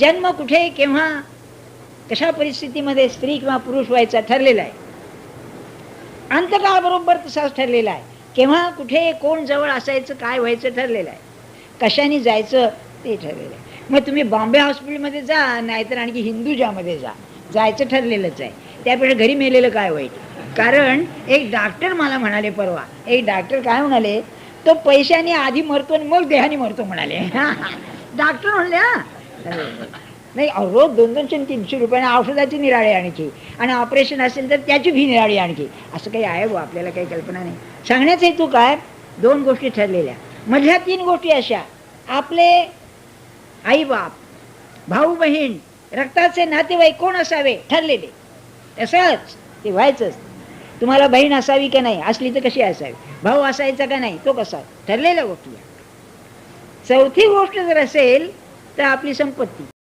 जन्म कुठे केव्हा कशा परिस्थितीमध्ये स्त्री किंवा पुरुष व्हायचा ठरलेला आहे. अंतकाळबरोबर तसाच ठरलेला आहे. केव्हा कुठे कोण जवळ असायचं काय व्हायचं ठरलेलं आहे. कशाने जायचं ते ठरलेलं आहे. मग तुम्ही बॉम्बे हॉस्पिटलमध्ये जा नाहीतर आणखी हिंदुजामध्ये जा. जायचं ठरलेलंच आहे. त्यापेक्षा घरी मेलेलं काय वाईट? कारण एक डॉक्टर मला म्हणाले परवा एक डॉक्टर काय म्हणाले तो पैशाने आधी मरतो आणि मग देहाने मरतो म्हणाले. डॉक्टर म्हणले हा नाही अहो, रोज दोन दोनशे तीनशे रुपयाने औषधाची निराळी आणखी. आणि ऑपरेशन असेल तर त्याची फी निराळी आणखी. असं काही आहे बो आपल्याला काही कल्पना नाही. सांगण्याचा हेतू काय? दोन गोष्टी ठरलेल्या. मधल्या तीन गोष्टी अशा. आपले आईबाप भाऊ बहीण रक्ताचे नातेवाईक कोण असावे? ठरलेले. तसंच ते व्हायचंच. तुम्हाला बहीण असावी का नाही? असली तर कशी असावी? भाऊ असायचा का नाही? तो कसा? ठरलेल्या गोष्टी. चौथी गोष्ट जर असेल तर आपली संपत्ती.